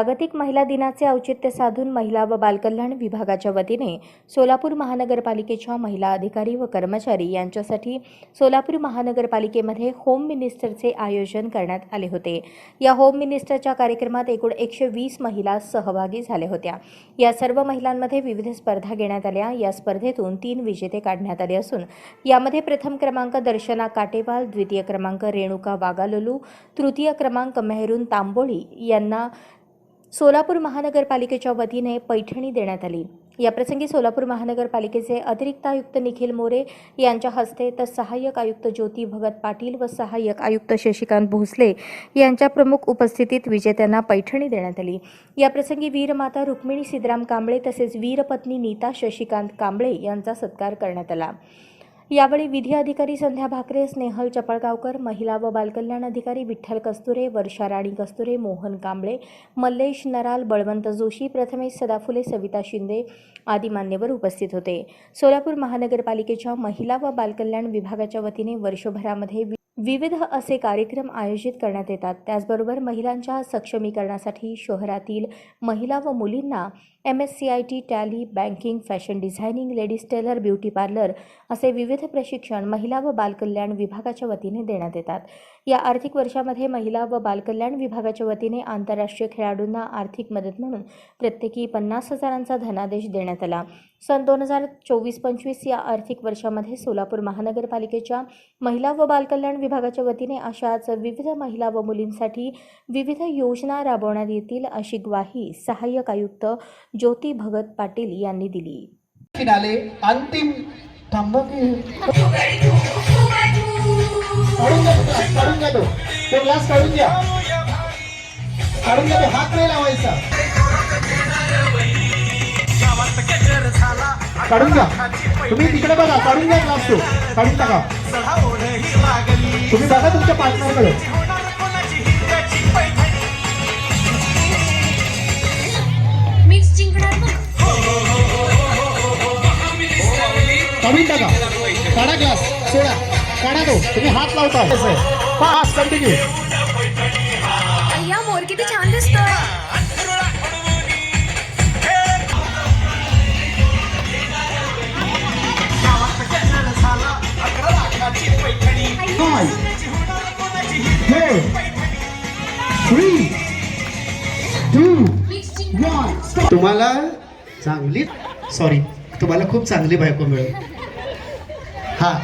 जागतिक महिला दिनाचे औचित्य साधून महिला व बालकल्याण विभागाच्या वतीने सोलापूर महानगरपालिकेच्या महिला अधिकारी व कर्मचारी यांच्यासाठी सोलापूर महानगरपालिकेमध्ये होम मिनिस्टरचे आयोजन करण्यात आले होते. या होम मिनिस्टरच्या कार्यक्रमात एकूण एकशे वीस महिला सहभागी झाल्या होत्या. या सर्व महिलांमध्ये विविध स्पर्धा घेण्यात आल्या. या स्पर्धेतून तीन विजेते काढण्यात आले असून यामध्ये प्रथम क्रमांक दर्शना काटेवाल द्वितीय क्रमांक रेणुका वागालोलू तृतीय क्रमांक मेहरून तांबोळी यांना सोलापूर महानगरपालिकेच्या वतीने पैठणी देण्यात आली. याप्रसंगी सोलापूर महानगरपालिकेचे अतिरिक्त आयुक्त निखिल मोरे यांच्या हस्ते तर सहाय्यक आयुक्त ज्योती भगत पाटील व सहाय्यक आयुक्त शशिकांत भोसले यांच्या प्रमुख उपस्थितीत विजेत्यांना पैठणी देण्यात आली. याप्रसंगी वीरमाता रुक्मिणी सिद्धराम कांबळे तसेच वीरपत्नी नीता शशिकांत कांबळे यांचा सत्कार करण्यात आला. यावेळी विधी अधिकारी संध्या भाकरे स्नेहल चपळगावकर महिला व बालकल्याण अधिकारी विठ्ठल कस्तुरे वर्षा राणी कस्तुरे मोहन कांबळे मल्लेश नराल बळवंत जोशी प्रथमेश सदाफुले सविता शिंदे आदी मान्यवर उपस्थित होते. सोलापूर महानगरपालिकेच्या महिला व बालकल्याण विभागाच्या वतीने वर्षभरामध्ये विविध असे कार्यक्रम आयोजित करण्यात येतात. त्याचबरोबर महिलांच्या सक्षमीकरणासाठी शहरातील महिला व मुलींना M S C I T Tally banking fashion designing ladies tailor beauty parlour असे विविध प्रशिक्षण महिला व बालकल्याण विभागाच्या वतीने देण्यात येतात. या आर्थिक वर्षामध्ये महिला व बालकल्याण विभागाच्या वतीने आंतरराष्ट्रीय खेळाडूंना आर्थिक मदत म्हणून प्रत्येकी पन्नास हजारांचा धनादेश देण्यात आला. सन दोन हजार चोवीस पंचवीस या आर्थिक वर्षामध्ये सोलापूर महानगरपालिकेच्या महिला व बालकल्याण विभागाच्या वतीने अशाच विविध महिला व मुलींसाठी विविध योजना राबवण्यात येतील अशी ग्वाही सहाय्यक आयुक्त ज्योती भगत पाटील यांनी दिली. फिनाले अंतिम काढून द्या हात नाही लावायचा. काढून द्या तुम्ही तिकडे बघा काढून घ्या ग्लास तो. काढून टाका. तुम्ही बघा तुमच्या पार्टनरकडे. काढून टाका. काढा ग्लास सोडा. काढा तो. तुम्ही हात लावता pass continue four, three, two, one. Stop. तुम्हाला चांगली सॉरी तुम्हाला खूप चांगली बायको मिळेल. हा.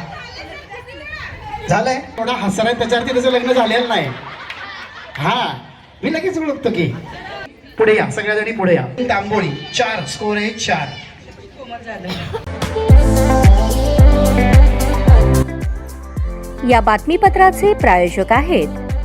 झालंय? थोडा हसराय त्याच्यावरती त्याचं लग्न झालेलं नाही. हा. मी लगेच ओळखतो की. पुढे या सगळ्या जणी पुढे या. तांबोळी. चार. स्कोर आहे चार. या बातमीपत्राचे प्रायोजक आहेत